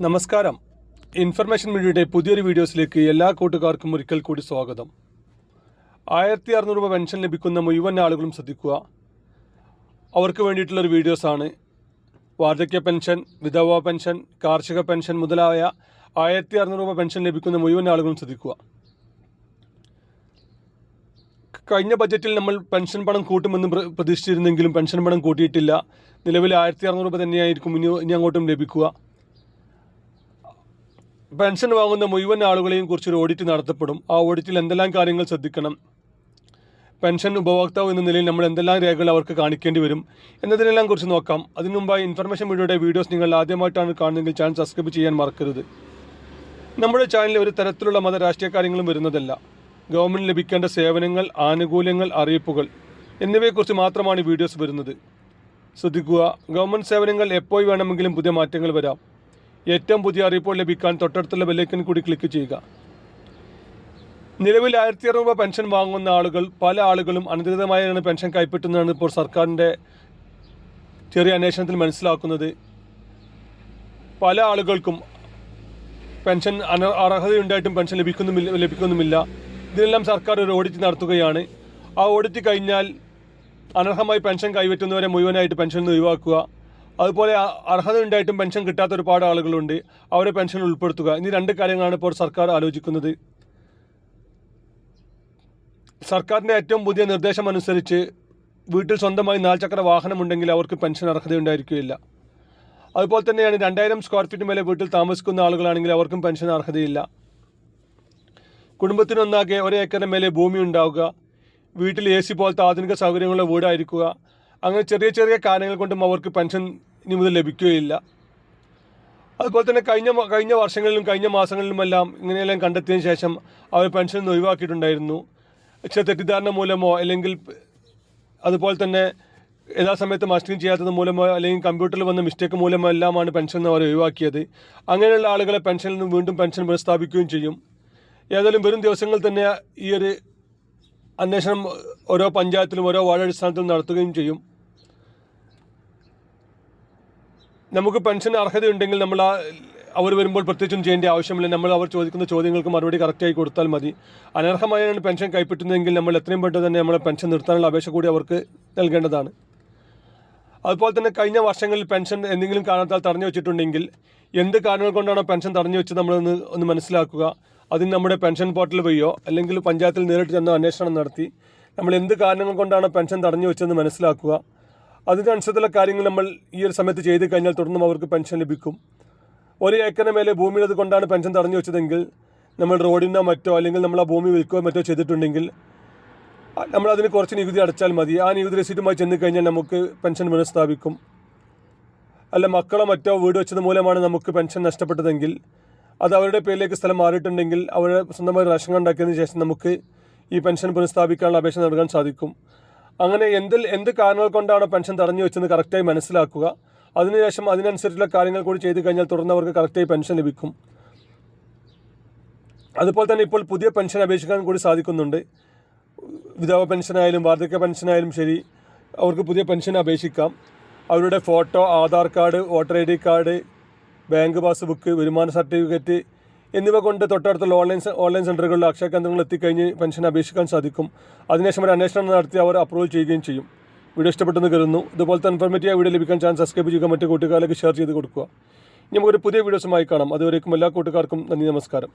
നമസ്കാരം. ഇൻഫർമേഷൻ മീഡിയയുടെ പുതിയൊരു വീഡിയോസിലേക്ക് എല്ലാ കൂട്ടുകാർക്കും ഒരിക്കൽ കൂടി സ്വാഗതം. ആയിരത്തി അറുന്നൂറ് രൂപ പെൻഷൻ ലഭിക്കുന്ന മുഴുവൻ ആളുകളും ശ്രദ്ധിക്കുക. അവർക്ക് വേണ്ടിയിട്ടുള്ളൊരു വീഡിയോസാണ്. വാർദ്ധക്യ പെൻഷൻ വിധവ പെൻഷൻ കാർഷിക പെൻഷൻ മുതലായ ആയിരത്തി അറുന്നൂറ് രൂപ പെൻഷൻ ലഭിക്കുന്ന മുഴുവൻ ആളുകളും ശ്രദ്ധിക്കുക. കഴിഞ്ഞ ബജറ്റിൽ നമ്മൾ പെൻഷൻ പണം കൂട്ടുമെന്ന് പ്ര- പ്രതീക്ഷിച്ചിരുന്നെങ്കിലും പെൻഷൻ പണം കൂട്ടിയിട്ടില്ല. നിലവിൽ ആയിരത്തി അറുന്നൂറ് രൂപ തന്നെയായിരിക്കും ഇനി ഇനി അങ്ങോട്ടും ലഭിക്കുക. പെൻഷൻ വാങ്ങുന്ന മുഴുവൻ ആളുകളെയും കുറിച്ചൊരു ഓഡിറ്റ് നടത്തപ്പെടും. ആ ഓഡിറ്റിൽ എന്തെല്ലാം കാര്യങ്ങൾ ശ്രദ്ധിക്കണം? പെൻഷൻ ഉപഭോക്താവ് എന്ന നിലയിൽ നമ്മൾ എന്തെല്ലാം രേഖകൾ അവർക്ക് കാണിക്കേണ്ടി വരും എന്നതിനെല്ലാം കുറിച്ച് നോക്കാം. അതിനു മുമ്പായി ഇൻഫർമേഷൻ വീഡിയോയുടെ വീഡിയോസ് നിങ്ങൾ ആദ്യമായിട്ടാണ് കാണുന്നതെങ്കിൽ ചാനൽ സബ്സ്ക്രൈബ് ചെയ്യാൻ മറക്കരുത്. നമ്മുടെ ചാനലിൽ ഒരു തരത്തിലുള്ള മത രാഷ്ട്രീയ കാര്യങ്ങളും വരുന്നതല്ല. ഗവൺമെന്റ് ലഭിക്കേണ്ട സേവനങ്ങൾ ആനുകൂല്യങ്ങൾ അറിയിപ്പുകൾ എന്നിവയെക്കുറിച്ച് മാത്രമാണ് വീഡിയോസ് വരുന്നത്. ശ്രദ്ധിക്കുക ഗവൺമെന്റ് സേവനങ്ങൾ എപ്പോൾ വേണമെങ്കിലും പുതിയ മാറ്റങ്ങൾ വരാം. ഏറ്റവും പുതിയ അറിയിപ്പോൾ ലഭിക്കാൻ തൊട്ടടുത്തുള്ള ബെല്ലൈക്കൻ കൂടി ക്ലിക്ക് ചെയ്യുക. നിലവിൽ ആയിരത്തി അറുപത് രൂപ പെൻഷൻ വാങ്ങുന്ന ആളുകൾ പല ആളുകളും അനധികൃതമായാണ് പെൻഷൻ കൈപ്പറ്റുന്നതാണ് ഇപ്പോൾ സർക്കാരിന്റെ ചെറിയ അന്വേഷണത്തിൽ മനസ്സിലാക്കുന്നത്. പല ആളുകൾക്കും പെൻഷൻ അന അർഹതയുണ്ടായിട്ടും പെൻഷൻ ലഭിക്കുന്നുമില്ല ലഭിക്കുന്നുമില്ല. ഇതിനെല്ലാം സർക്കാർ ഒരു ഓഡിറ്റ് നടത്തുകയാണ്. ആ ഓഡിറ്റ് കഴിഞ്ഞാൽ അനർഹമായി പെൻഷൻ കൈവറ്റുന്നവരെ മുഴുവനായിട്ട് പെൻഷനിൽ നിന്ന് ഒഴിവാക്കുക. അതുപോലെ അർഹത അർഹതയുണ്ടായിട്ടും പെൻഷൻ കിട്ടാത്ത ഒരുപാട് ആളുകളുണ്ട്. അവരെ പെൻഷൻ ഉൾപ്പെടുത്തുക. ഇനി രണ്ട് കാര്യങ്ങളാണ് ഇപ്പോൾ സർക്കാർ ആലോചിക്കുന്നത്. സർക്കാരിന്റെ ഏറ്റവും പുതിയ നിർദ്ദേശം അനുസരിച്ച് വീട്ടിൽ സ്വന്തമായി നാൽചക്ര വാഹനമുണ്ടെങ്കിൽ അവർക്ക് പെൻഷൻ അർഹത അർഹതയുണ്ടായിരിക്കുകയില്ല അതുപോലെ തന്നെയാണ് രണ്ടായിരം സ്ക്വയർ ഫീറ്റ് മേലെ വീട്ടിൽ താമസിക്കുന്ന ആളുകളാണെങ്കിൽ അവർക്കും പെൻഷൻ അർഹതയില്ല. കുടുംബത്തിനൊന്നാകെ ഒരു ഏക്കറിന് മേലെ ഭൂമി ഉണ്ടാവുക. വീട്ടിൽ എ സി പോലത്തെ ആധുനിക സൗകര്യങ്ങളുള്ള വീടായിരിക്കുക. അങ്ങനെ ചെറിയ ചെറിയ കാര്യങ്ങൾ കൊണ്ടും അവർക്ക് പെൻഷൻ ഇനി മുതൽ ലഭിക്കുകയില്ല. അതുപോലെ തന്നെ കഴിഞ്ഞ കഴിഞ്ഞ വർഷങ്ങളിലും കഴിഞ്ഞ മാസങ്ങളിലുമെല്ലാം ഇങ്ങനെയെല്ലാം കണ്ടെത്തിയതിനു ശേഷം അവർ പെൻഷൻ നിന്ന് ഒഴിവാക്കിയിട്ടുണ്ടായിരുന്നു. ചില തെറ്റിദ്ധാരണ മൂലമോ അല്ലെങ്കിൽ അതുപോലെ തന്നെ യഥാസമയത്ത് മസ്റ്റിംഗ് ചെയ്യാത്തത് മൂലമോ അല്ലെങ്കിൽ കമ്പ്യൂട്ടറിൽ വന്ന മിസ്റ്റേക്ക് മൂലമോ എല്ലാമാണ് പെൻഷൻ അവർ ഒഴിവാക്കിയത്. അങ്ങനെയുള്ള ആളുകളെ പെൻഷനിൽ നിന്ന് വീണ്ടും പെൻഷൻ പുനഃസ്ഥാപിക്കുകയും ചെയ്യും. ഏതായാലും വരും ദിവസങ്ങളിൽ തന്നെ ഈ ഒരു അന്വേഷണം ഓരോ പഞ്ചായത്തിലും ഓരോ വാർഡ് അടിസ്ഥാനത്തിലും നടത്തുകയും ചെയ്യും. നമുക്ക് പെൻഷൻ അർഹതയുണ്ടെങ്കിൽ നമ്മൾ ആ അവർ വരുമ്പോൾ പ്രത്യേകിച്ചും ചെയ്യേണ്ട ആവശ്യമില്ല. നമ്മൾ അവർ ചോദിക്കുന്ന ചോദ്യങ്ങൾക്ക് മറുപടി കറക്റ്റായി കൊടുത്താൽ മതി. അനർഹമായാണ് പെൻഷൻ കൈപ്പറ്റുന്നതെങ്കിൽ നമ്മൾ എത്രയും പെട്ടെന്ന് തന്നെ നമ്മളെ പെൻഷൻ നിർത്താനുള്ള അപേക്ഷ കൂടി അവർക്ക് നൽകേണ്ടതാണ്. അതുപോലെ തന്നെ കഴിഞ്ഞ വർഷങ്ങളിൽ പെൻഷൻ എന്തെങ്കിലും കാരണത്താൽ തടഞ്ഞു വെച്ചിട്ടുണ്ടെങ്കിൽ എന്ത് കാരണങ്ങൾ കൊണ്ടാണോ പെൻഷൻ തടഞ്ഞു വെച്ചത് നമ്മളൊന്ന് ഒന്ന് മനസ്സിലാക്കുക. അതിന് നമ്മുടെ പെൻഷൻ പോർട്ടൽ വഴിയോ അല്ലെങ്കിൽ പഞ്ചായത്തിൽ നേരിട്ട് ചെന്ന് അന്വേഷണം നടത്തി നമ്മൾ എന്ത് കാരണങ്ങൾ കൊണ്ടാണ് പെൻഷൻ തടഞ്ഞു വെച്ചതെന്ന് മനസ്സിലാക്കുക. അതിനനുസരിച്ചുള്ള കാര്യങ്ങൾ നമ്മൾ ഈ ഒരു സമയത്ത് ചെയ്ത് കഴിഞ്ഞാൽ തുടർന്നും അവർക്ക് പെൻഷൻ ലഭിക്കും. ഒരു ഏക്കറിന് മേലെ ഭൂമിയുള്ളത് കൊണ്ടാണ് പെൻഷൻ തടഞ്ഞു വെച്ചതെങ്കിൽ നമ്മൾ റോഡിനോ മറ്റോ അല്ലെങ്കിൽ നമ്മൾ ആ ഭൂമി വിൽക്കുകയോ മറ്റോ ചെയ്തിട്ടുണ്ടെങ്കിൽ നമ്മൾ അതിന് കുറച്ച് നികുതി അടച്ചാൽ മതി. ആ നികുതി രസീറ്റുമായി ചെന്ന് കഴിഞ്ഞാൽ നമുക്ക് പെൻഷൻ പുനഃസ്ഥാപിക്കും. അല്ല മക്കളോ മറ്റോ വീട് വെച്ചത് മൂലമാണ് നമുക്ക് പെൻഷൻ നഷ്ടപ്പെട്ടതെങ്കിൽ അത് അവരുടെ പേരിലേക്ക് സ്ഥലം മാറിയിട്ടുണ്ടെങ്കിൽ അവരുടെ സ്വന്തമായി റേഷൻ ഉണ്ടാക്കിയതിന് ശേഷം നമുക്ക് ഈ പെൻഷൻ പുനഃസ്ഥാപിക്കാനുള്ള അപേക്ഷ നൽകാൻ സാധിക്കും. അങ്ങനെ എന്തിൽ എന്ത് കാരണങ്ങൾ കൊണ്ടാണ് പെൻഷൻ തടഞ്ഞു വെച്ചെന്ന് കറക്റ്റായി മനസ്സിലാക്കുക. അതിനുശേഷം അതിനനുസരിച്ചുള്ള കാര്യങ്ങൾ കൂടി ചെയ്തു കഴിഞ്ഞാൽ തുടർന്നവർക്ക് കറക്റ്റായി പെൻഷൻ ലഭിക്കും. അതുപോലെ തന്നെ ഇപ്പോൾ പുതിയ പെൻഷൻ അപേക്ഷിക്കാൻ കൂടി സാധിക്കുന്നുണ്ട്. വിധവ പെൻഷനായാലും വാർദ്ധക്യ പെൻഷനായാലും ശരി അവർക്ക് പുതിയ പെൻഷൻ അപേക്ഷിക്കാം. അവരുടെ photo Aadhaar card voter I D card bank passbook വരുമാന സർട്ടിഫിക്കറ്റ് എന്നിവ കൊണ്ട് തൊട്ടടുത്തുള്ള ഓൺലൈൻ ഓൺലൈൻ സെന്ററുകളിൽ അക്ഷയ കേന്ദ്രങ്ങളിൽ എത്തിക്കഴിഞ്ഞ് പെൻഷൻ അപേക്ഷിക്കാൻ സാധിക്കും. അതിനുശേഷം ഒരു അന്വേഷണം നടത്തി അവർ അപ്രൂവ് ചെയ്യുകയും ചെയ്യും. വീഡിയോ ഇഷ്ടപ്പെട്ടെന്ന് കരുതുന്നു. ഇതുപോലത്തെ ഇൻഫോർമേറ്റീവ് വീഡിയോ ലഭിക്കാൻ ചാനൽ സബ്സ്ക്രൈബ് ചെയ്യുക മറ്റു കൂട്ടുകാരിലേക്ക് ഷെയർ ചെയ്ത് കൊടുക്കുക. ഇനി നമുക്കൊരു പുതിയ വീഡിയോസുമായി കാണാം. അതുവരേക്കും എല്ലാ കൂട്ടുകാർക്കും നന്ദി നമസ്കാരം.